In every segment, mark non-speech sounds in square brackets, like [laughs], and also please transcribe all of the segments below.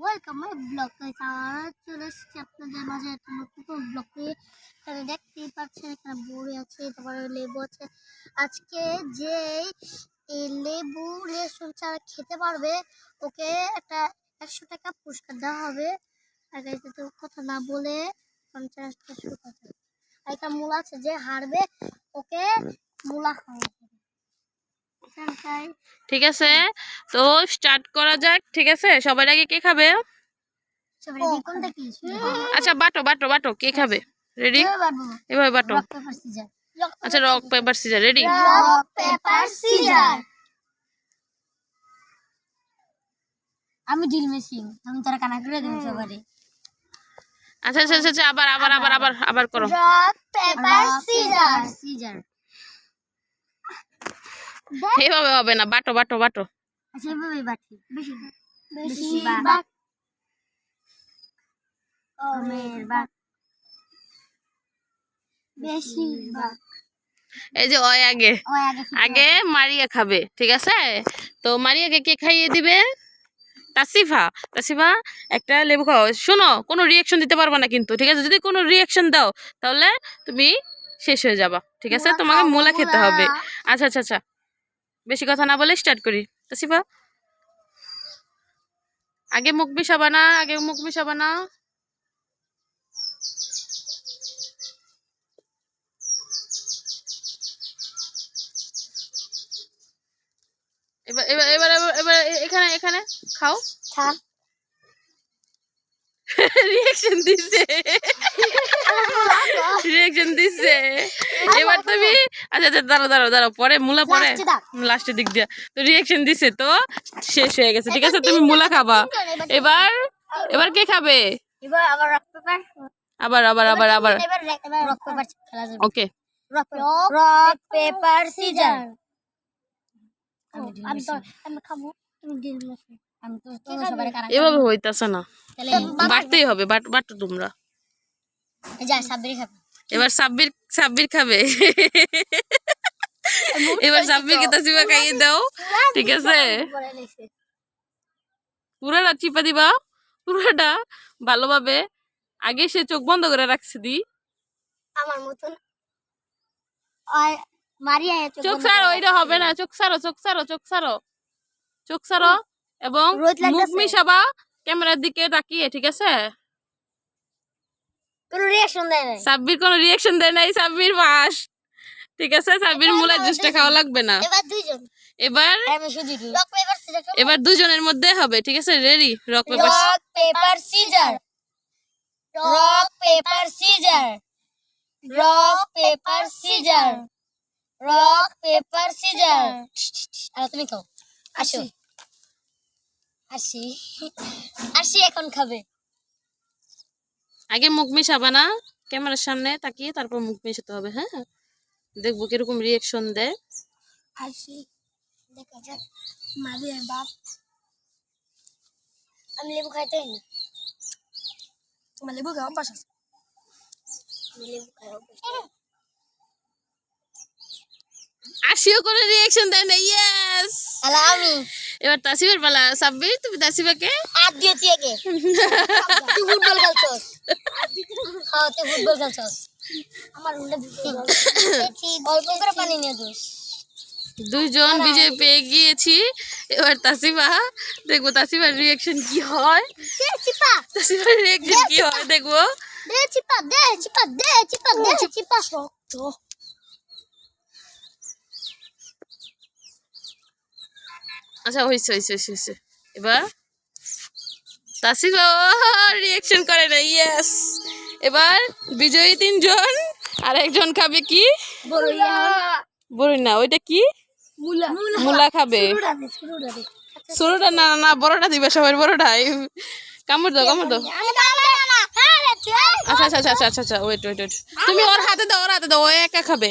Welcome my blog চলে এসেছি আপনাদের মাঝে নতুন ব্লগ এখানে দেখতেই পাচ্ছেন, এখানে বড়ি আছে, তারপরে লেবু আছে। আজকে যে লেবু রেশন ছাড়া খেতে পারবে, ওকে একটা একশো টাকা পুরস্কার দেওয়া হবে। আর তো কথা না বলে পঞ্চাশ করতে আর একটা মূলা আছে যে হারবে, ওকে মূলা খাওয়া ঠিক আছে? তো স্টার্ট করা যাক ঠিক আছে? সবার আগে কে খাবে? সবাই আচ্ছা বাটো বাটো বাটো কে খাবে? রেডি এভাবে বাটো। রক পেপার সিজার আচ্ছা rock paper scissor ready rock paper scissor আমি ডিল মেশিন আমি তোরা কানা করে দেব সবারে আচ্ছা আচ্ছা আচ্ছা, আচ্ছা আবার আবার আবার আবার আবার করো। রক পেপার সিজার সিজার এভাবে হবে না বাটো বাটো বাটো। বাটি বেশি বেশি বাট কমের বাট বেশি বাট এই যে ওই আগে। আগে মারিয়া খাবে ঠিক আছে? তো মারিয়াকে কে খাইয়ে দিবে? তাসিফা। তাসিফা একটা লেবু খাও। শোনো কোনো রিয়াকশন দিতে পারবে না কিন্তু ঠিক আছে? যদি কোনো রিয়াকশন দাও তাহলে তুমি শেষ হয়ে যাবা ঠিক আছে? তোমাকে মোলা। খেতে হবে। আচ্ছা আচ্ছা আচ্ছা। বেশি কথা না বলে স্টার্ট করি। তাসিফা আগে মুখ মিশাবা না আগে মুখ মিশাবা না। এবার এবার এবার এবার- এবার এ- এখানে এখানে খাও। থাক রিয়াকশন [laughs] দিছে। রিয়াকশন দিছে। এবার তুমি আচ্ছা আচ্ছা দাঁড়াও দাঁড়াও দাঁড়াও পরে মুলা পরে লাস্টের দিক দিয়ে। তো রিয়াকশন দিছে তো শেষ হয়ে গেছে ঠিক আছে? তুমি মুলা খাবা। এবার এবার কে খাবে? আবার আবার আবার আবার আবার। এবার এবার রক পেপার খেলা যাবে। Okay rock rock paper scissor আমি তো আমি খাব। তুমি ডিল মেশিন আমি তো তো সবাই কারা এভাবে হইতাছে না। তাহলে বাটতেই হবে বাট বাটো তোমরা। যা সাবরি খাবে। এবার সাব্বির সাব্বির খাবে। এবার সাব্বিরকে তাসিমা খাইয়ে দাও ঠিক আছে? পুরাটা চিপা দিবা পুরাটা ভালোভাবে। আগে সে চোখ বন্ধ করে রাখছে দি। আমার মতন। মারিয়া চোখ সারো ওইটা হবে না। চোখ সারো চোখ সারো চোখ সারো। চোখ সারো এবং। মুখ মিশাবা ক্যামেরার দিকে তাকিয়ে ঠিক আছে? কোনো রিঅ্যাকশন দেয় না সাব্বির কোনো রিয়াকশন দেয় নাই সাব্বির পাস ঠিক আছে সাব্বির মুলা জুসটা খাওয়া লাগবে না। এবার দুইজন এবার সিজার এবার দুজনের মধ্যে হবে ঠিক আছে? Ready rock paper rock paper scissor rock paper scissor rock paper scissor rock paper scissor আর তুমি খাও। আসো। আসি। আসি এখন খাবে। আগে মুখ মিশাবা না ক্যামেরার সামনে তাকিয়ে তারপর মুখ মিশাতে হবে হ্যাঁ? দেখব কীরকম রিয়াকশন দেয়। আমি লেবু খাইতে না তোমার লেবু খাওয়া আছে। আসিও কোনো রিয়াকশন দেয় না ইয়েস আমি এবার তাসিবের পালা। সাব্বির তুমি তাসিবাকে আর দিয়ে দিয়ে তুই ফুটবল খেলছস? হ্যাঁ তুই ফুটবল খেলছস। আমার রুমে অল্প করে পানি নিয়ে দিস দুইজন বিজয় পেয়ে গিয়েছি। এবার তাসিবা দেখব তাসিবার রিয়াকশন কি হয়। দে চিপা। তাসিবার রিয়াকশন কি হয় দেখব। দে চিপা দে চিপা দে চিপা দে চিপা। শক্ত। আচ্ছা হয়েছে হয়েছে হয়েছে হয়েছে এবার তাসিবা রিয়াকশন করে না ইয়েস এবার বিজয়ী তিনজন আর একজন খাবে কি? বড় না ওইটা কি? মুলা। মুলা খাবে। ছোটটা না না, বড়টা দিবে সবার বড়টা। কামড় দাও কামড় দাও। হ্যাঁ রে তুই আচ্ছা আচ্ছা আচ্ছা আচ্ছা আচ্ছা ওয়েট ওয়েট ওয়েট তুমি ওর হাতে দাও ওর হাতে দাও ও একা খাবে।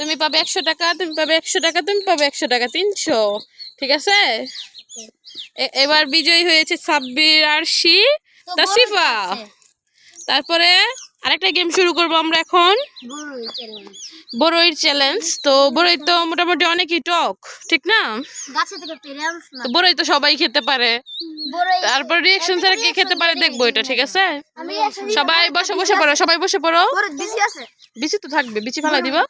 তুমি পাবে একশো টাকা তুমি পাবে একশো টাকা তুমি পাবে একশো টাকা তিনশো। ঠিক আছে? এ- এবার বিজয়ী হয়েছে সাব্বির আরশি তাসিফা তারপরে আরেকটা গেম শুরু করব আমরা এখন। বড়ই বড়ইর চ্যালেঞ্জ তো বড়ই তো মোটামুটি অনেকই টক ঠিক না? বড়ই তো সবাই খেতে পারে। তারপর রিয়েকশন ছাড়া কে খেতে পারে দেখব এটা ঠিক আছে? সবাই বসে বসে পড়ো সবাই বসে পড়ো। বড় বিচি তো থাকবে বিচি ফেলা দিবা।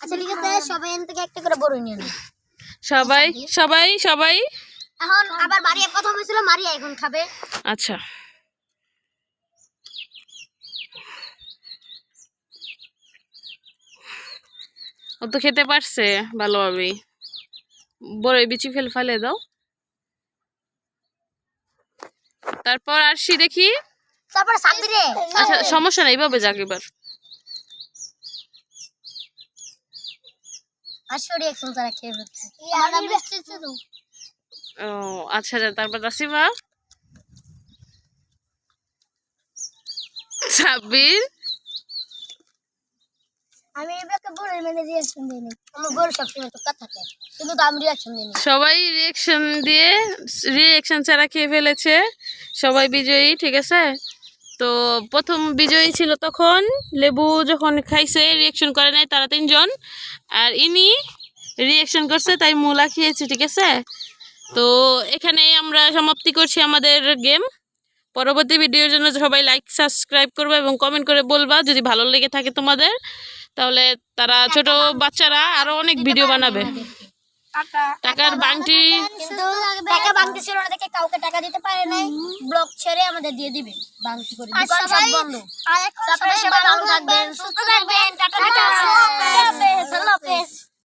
আচ্ছা ঠিক আছে সবাই থেকে একটা করে বড়ই নিয়ে সবাই সবাই সবাই। এখন আবার মারিয়া কথা হয়েছিল মারিয়া এখন খাবে। আচ্ছা। ও তো খেতে পারছে ভালোভাবেই। বড় বিচি ফেল ফেলে দাও। তারপর আসছি দেখি। তারপর সাবিরে আচ্ছা সমস্যা নাই এইভাবে যাক এবার। আসলে একদম তারা খেয়ে ফেলছে। আমার মিষ্টি ছিল ও আচ্ছা আচ্ছা তারপর সাব্বির। মানে সবাই রিয়েকশন দিয়ে রিয়েকশন ছাড়া খেয়ে ফেলেছে। সবাই বিজয়ী, ঠিক আছে? তো প্রথম বিজয়ী ছিল তখন। লেবু যখন খাইছে রিয়েকশন করে নাই তারা তিনজন। আর ইনি রিয়েকশন করছে, তাই মূলা খেয়েছে, ঠিক আছে? তো এখানেই আমরা সমাপ্তি করছি আমাদের গেম পরবর্তী ভিডিওর জন্য সবাই লাইক সাবস্ক্রাইব করবে এবং কমেন্ট করে বলবা যদি ভালো লেগে থাকে তোমাদের। তাহলে তারা ছোট বাচ্চারা আরও অনেক ভিডিও বানাবে। টাকার বাংটি টাকা বাংটি ছিল না দেখে কাউকে টাকা দিতে পারে নাই। ব্লক ছেড়ে আমাদের দিয়ে দিবে। বাংটি করে সব বন্ধ। সুস্থ থাকবেন।